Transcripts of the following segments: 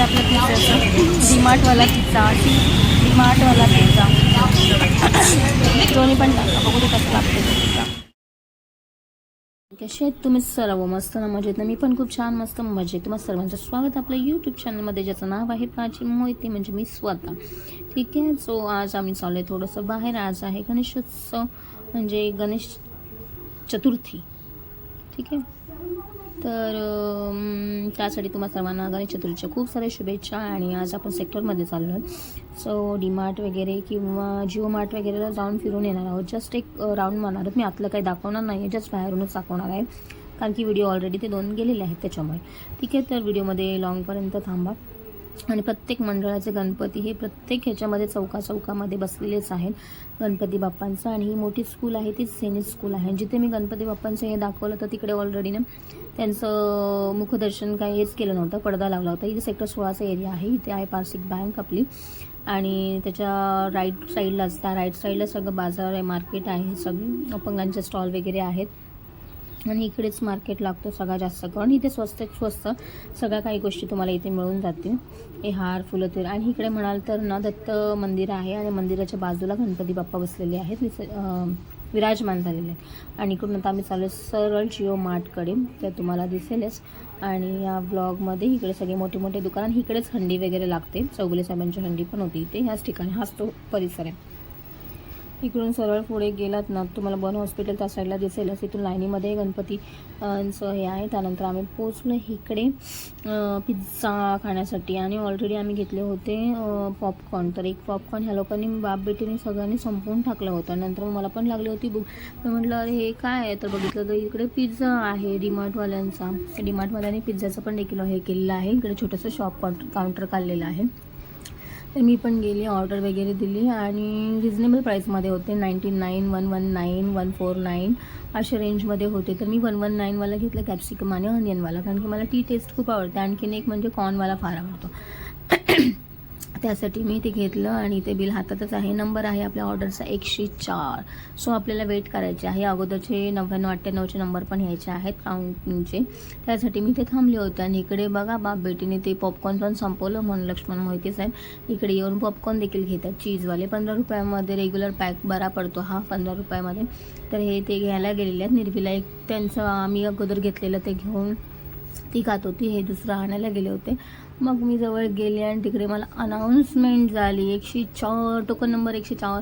आहे आपल्या पिझ्झाचं. डीमार्टवाला पिझ्झा डीमार्टवाला पिझ्झा दोन्ही पण टाका बघू कसं लागते पिझ्झा कसे आहेत तुम्ही सर्व? मस्त ना मजेत ना? मी पण खूप छान मस्त मजेत. तुम्हाला सर्वांचं स्वागत आपल्या यूट्यूब चॅनलमध्ये ज्याचं नाव आहे प्राची मोहिते म्हणजे मी स्वतः. ठीक आहे? सो आज आम्ही चाललो आहे थोडंसं बाहेर. आज आहे गणेशोत्सव म्हणजे गणेश चतुर्थी. ठीक आहे? तर त्यासाठी तुम्हाला सर्वांना गणेश चतुर्थीच्या खूप साऱ्या शुभेच्छा आणि आज आपण सेक्टरमध्ये चाललो आहे सो डीमार्ट वगैरे किंवा जिओ मार्ट वगैरेला जाऊन फिरून येणार आहोत. जस्ट एक राऊंड मारणार आहोत. मी आतलं काही दाखवणार नाही आहे जस्ट बाहेरूनच दाखवणार आहे. कारण की व्हिडिओ ऑलरेडी ते दोन गेलेले आहेत त्याच्यामुळे. ठीक आहे तर व्हिडिओमध्ये लॉंगपर्यंत थांबा. आणि प्रत्येक मंडळाचे गणपती हे प्रत्येक ह्याच्यामध्ये चौका चौकामध्ये बसलेलेच आहेत गणपती बाप्पांचं. आणि ही मोठी स्कूल आहे ती सैनिक स्कूल आहे. जिथे मी गणपती बाप्पांचं हे दाखवलं तर तिकडे ऑलरेडी ना त्यांचं मुखदर्शन काही हेच केलं नव्हतं पडदा लावला होता. इथे सेक्टर सोळाचा एरिया आहे इथे आहे पार्सिक बँक आपली. आणि त्याच्या राईट साईडला त्या राईट साईडला सगळं बाजार आहे मार्केट आहे सगळी अपंगांचे स्टॉल वगैरे आहेत. आणि इकडेच मार्केट लागतो सगळ्यात जास्त करून. इथे स्वस्त स्वस्त सगळ्या काही गोष्टी तुम्हाला इथे मिळून जातील. हे हार फुलं तेल आणि इकडे म्हणाल तर ना दत्त मंदिर आहे आणि मंदिराच्या बाजूला गणपती बाप्पा बसलेले आहेत. विस विराजमान झालेले आहेत. आणि इकडून आता आम्ही चालू सरळ जिओ मार्टकडे तर तुम्हाला दिसेलच. आणि या ब्लॉगमध्ये इकडे सगळे मोठे मोठे दुकान. इकडेच हंडी वगैरे लागते. चौगुले साहेबांची हंडी पण होती इथे. ह्याच ठिकाणी हाच तो परिसर आहे. इकडून सरळ पुढे गेलात ना तुम्हाला बन हॉस्पिटल त्या साईडला दिसेलच इथून लाईनीमध्ये गणपती हे आहे. त्यानंतर आम्ही पोचलो इकडे पिझ्झा खाण्यासाठी. आणि ऑलरेडी आम्ही घेतले होते पॉपकॉर्न तर एक पॉपकॉर्न ह्या लोकांनी बाप बेटीने सगळ्यांनी संपवून टाकलं होतं. नंतर मला पण लागली होती बुक मी म्हटलं अरे हे काय आहे? तर बघितलं तर इकडे पिझ्झा आहे डीमार्टवाल्यांचा. डीमार्टवाल्यांनी पिझ्झाचं पण देखील हे केलेलं आहे. इकडे छोटंसं शॉप काउंटर काढलेलं आहे. तर मी पण गेली ऑर्डर वगैरे दिली आणि रिजनेबल प्राईसमध्ये होते. Ninety nine one one nine one four nine अशा रेंजमध्ये होते. तर मी वन वन नाईनवाला घेतलं कॅप्सिकम आणि ऑनियनवाला कारण की मला टी टेस्ट खूप आवडते. आणखीन एक म्हणजे कॉर्नवाला फार आवडतो. त्यासाठी मी ते घेतलं आणि ते बिल हातातच आहे. नंबर आहे आपल्या ऑर्डरचा एकशे चार. सो आपल्याला वेट करायचे आहे. अगोदरचे नव्याण्णव अठ्ठ्याण्णवचे नंबर पण यायचे आहेत काउंटिंगचे त्यासाठी मी ते थांबले होते आणि इकडे बघा बाप बेटीने ते पॉपकॉर्न पण संपवलं म्हणून लक्ष्मण मोहिते साहेब इकडे येऊन पॉपकॉर्न देखील घेतात. चीजवाले पंधरा रुपयामध्ये रेग्युलर पॅक बरा पडतो हा पंधरा रुपयामध्ये. तर हे ते घ्यायला गेलेले आहेत. निर्वीला एक त्यांचं आम्ही अगोदर घेतलेलं ते घेऊन ती खात होती. हे दुसरं आणायला गेले होते. मग मी जवळ गेले आणि तिकडे मला अनाऊन्समेंट झाली. एकशे चार टोकन नंबर एकशे चार.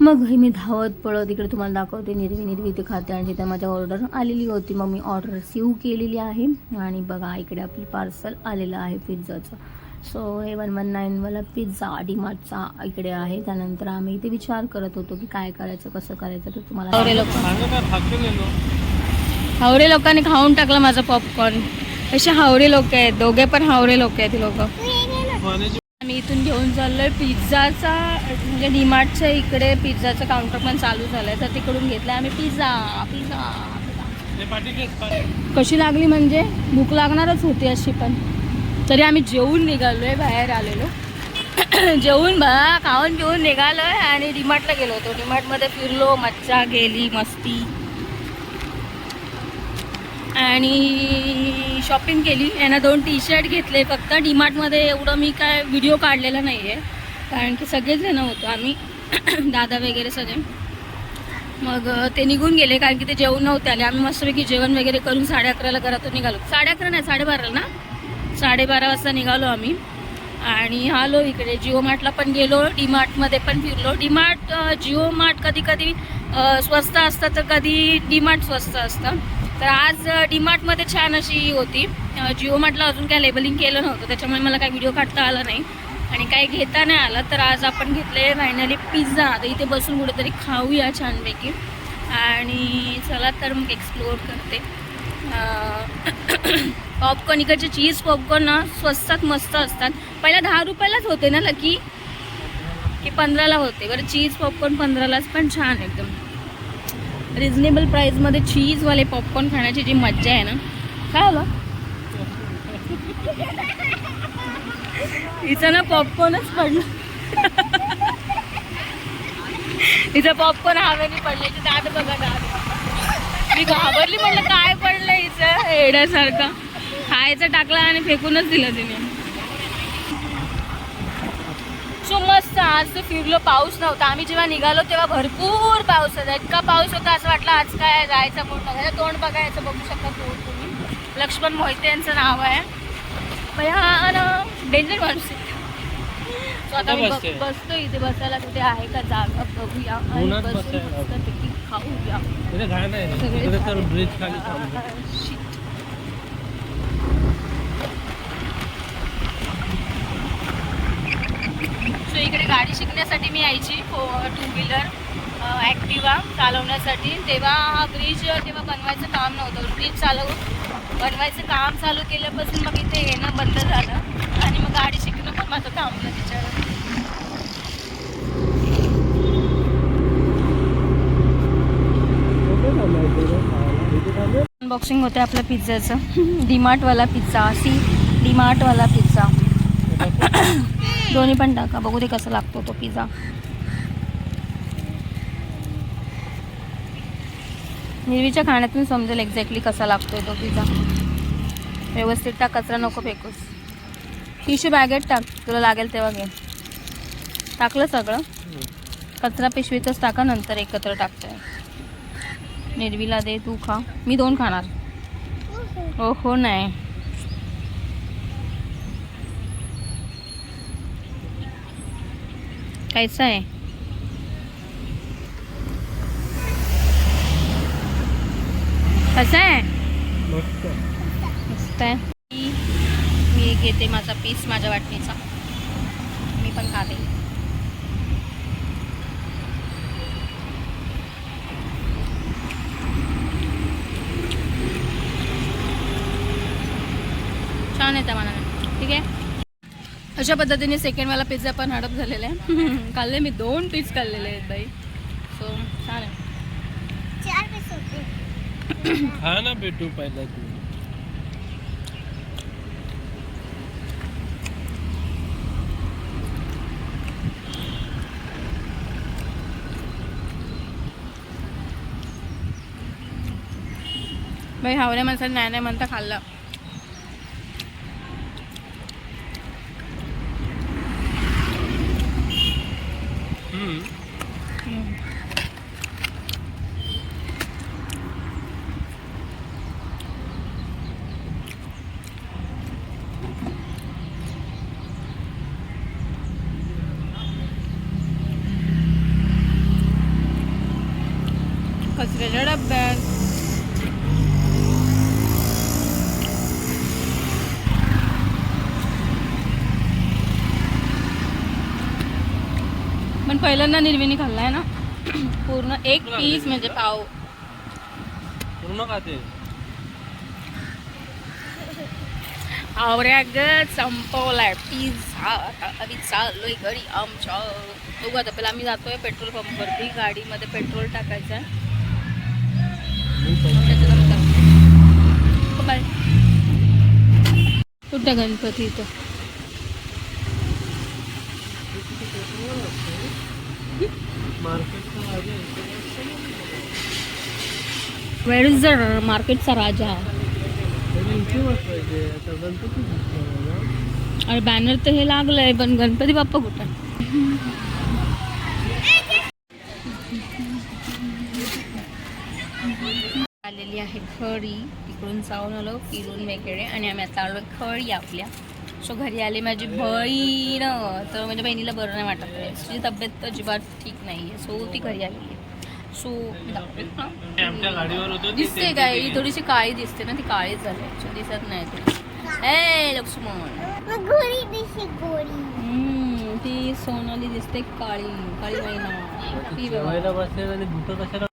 मग हे मी धावत पळत इकडे तुम्हाला दाखवते. निर्वी निर्वी ते खाते आणि तिथे माझ्या ऑर्डर आलेली होती. मग मी ऑर्डर रिसीव केलेली आहे. आणि बघा इकडे आपली पार्सल आलेलं आहे पिझ्झाचं सो हे वन वन नाईनवाला पिझ्झा डीमार्टचा इकडे आहे. त्यानंतर आम्ही इथे विचार करत होतो की काय करायचं कसं करायचं तर तुम्हाला हावडे लोकांनी. खाऊन टाकला माझा पॉपकॉर्न असे हावडे लोक आहेत दोघे पण हावडे लोक आहेत लोक. आम्ही इथून घेऊन चाललोय पिझ्झाचा म्हणजे डीमार्टच्या इकडे पिझ्झाचं काउंटर पण चालू झालंय तर तिकडून घेतलाय आम्ही पिझ्झा पिझ्झा. कशी लागली म्हणजे? भूक लागणारच होती अशी पण. तरी आम्ही जेवून निघालोय बाहेर आलेलो. जेवून बा खाऊन पिऊन निघालोय आणि डीमार्टला गेलो होतो. डीमार्टमध्ये फिरलो मज्जा गेली मस्ती. आणि शॉपिंग केली. यांना दोन टी शर्ट घेतले. फक्त डीमार्टमध्ये एवढं मी काय व्हिडिओ काढलेला नाही आहे कारण की सगळेच जण होतो आम्ही. दादा वगैरे सगळे. मग ते निघून गेले. कारण की ते जेवण नव्हते आले. आम्ही मस्तपैकी जेवण वगैरे करून साडे अकराला घरातून निघालो. साडे अकरा नाही साडेबाराला ना? साडेबारा वाजता निघालो आम्ही. आणि आलो इकडे. जिओ मार्टला पण गेलो. डीमार्टमध्ये पण फिरलो. डीमार्ट जिओ मार्ट कधी कधी स्वस्त असतं तर कधी डीमार्ट स्वस्त असतं. तर आज डीमार्टमध्ये छान अशी होती. जिओ मार्टला अजून काय लेबलिंग केलं नव्हतं त्याच्यामुळे मला काही व्हिडिओ काढता आला नाही. आणि काही घेता नाही आलं तर आज आपण घेतले फायनली पिझ्झा आता इथे बसून कुठेतरी खाऊया छानपैकी. आणि चला तर मग एक्सप्लोअर करते. पॉपकॉर्न इकडचे चीज पॉपकॉर्न ना स्वस्तात मस्त असतात. पहिला दहा रुपयालाच होते ना लकी की पंधराला होते. बरं चीज पॉपकॉर्न पंधरालाच पण छान एकदम. रिजनेबल प्राईजमध्ये चीजवाले पॉपकॉर्न खाण्याची जी मज्जा आहे ना काय आलं हिचं ना पॉपकॉर्नच पडलं. हिचं पॉपकॉर्न हवेने पडले दाद बघा दाद. मी घाबरली म्हटलं काय पडलं हिचं येड्यासारखं. खायचं टाकलं आणि फेकूनच दिलं तिने. सो मस्त आज ते फिरलो पाऊस नव्हता. आम्ही जेव्हा निघालो तेव्हा भरपूर पाऊस होता. इतका पाऊस होता असं वाटलं आज काय जायचं मूड नव्हतं. तोंड बघायचं बघू शकता तोंड तुम्ही. लक्ष्मण मोहिते यांचं नाव आहे. भयान डेंजर माणूस आता मी बसते? इथे बसायला कुठे आहे का जागा बघूया. आणि बसून खाऊया. सगळे तिथे तर झाले. ब्रिज खाली थांबलो. Shit. सो इकडे गाडी शिकण्यासाठी मी यायची टू व्हीलर ॲक्टिवा चालवण्यासाठी. तेव्हा हा ब्रिज तेव्हा बनवायचं काम नव्हतं. ब्रिज चालवून बनवायचं काम चालू केल्यापासून मग इथे येणं बंद झालं आणि मग गाडी शिकणं पण माझं थांबलं त्याच्यावर अनबॉक्सिंग होते आपल्या पिझ्झाचं. डीमार्टवाला पिझ्झा सी डीमार्टवाला पिझ्झा. दोन्ही पण टाका. बघू दे कसा लागतो तो पिझ्झा निर्वीच्या खाण्यातून समजेल एक्झॅक्टली कसा लागतोय तो पिझ्झा व्यवस्थित टाक कचरा नको फेकूस. टिश्यू बॅगेत टाक. तुला लागेल तेव्हा घे. टाकलं सगळं. कचरा पिशवीतच टाका नंतर एकत्र टाकतोय. निर्वीला दे तू खा. मी दोन खाणार. हो हो. नाही. कैसा आहे. कसं आहे? मस्त. आहे. मी घेते माझा पीस माझ्या वाटणीचा. मी पण खाते. छान त्या मनाने. ठीक आहे? अशा पद्धतीने सेकंडवाला पिझ्झा पण हडप झालेला आहे. खाल्ले मी दोन पीस खाल्लेले आहेत बाई. सो छान आहे. खा ना भेटू पहिला तू. बाई हावऱ्या माणसाने नाही नाही म्हणता खाल्ला. कचऱ्याच्या डब्यात पण पहिल्यांदा निर्विनी खाल्लाय ना? पूर्ण एक पीस म्हणजे पाव. पूर्ण खाते आवऱ्या ग संपवलाय. पिझ्झा आता आम्ही चाललोय घरी. आमच्या बघू आता पहिला आम्ही जातोय पेट्रोल पंपवरती गाडीमध्ये पेट्रोल टाकायचं आहे कुठं गणपती इथं. वेर इज द मार्केटचा राजा. अरे बॅनर तर हे लागलंय पण गणपती बाप्पा कुठं खरी तिकडून जाऊन आलो फिरून वगैरे. आणि आम्ही आता आलो खरी आपल्या. सो घरी आली माझी बहीण. तर माझ्या बहिणीला बरं नाही वाटत आहे. तिची तब्येत अजिबात ठीक नाही आहे सो ती घरी आलेली आहे. सो आमच्या गाडीवर होतो ते दिसते काय ही थोडीशी काळी दिसते ना ती काळीच झाली. दिसत नाही ती ए लक्ष्मण. ती सोनाली दिसते काळी. काळी महिना ती बघा.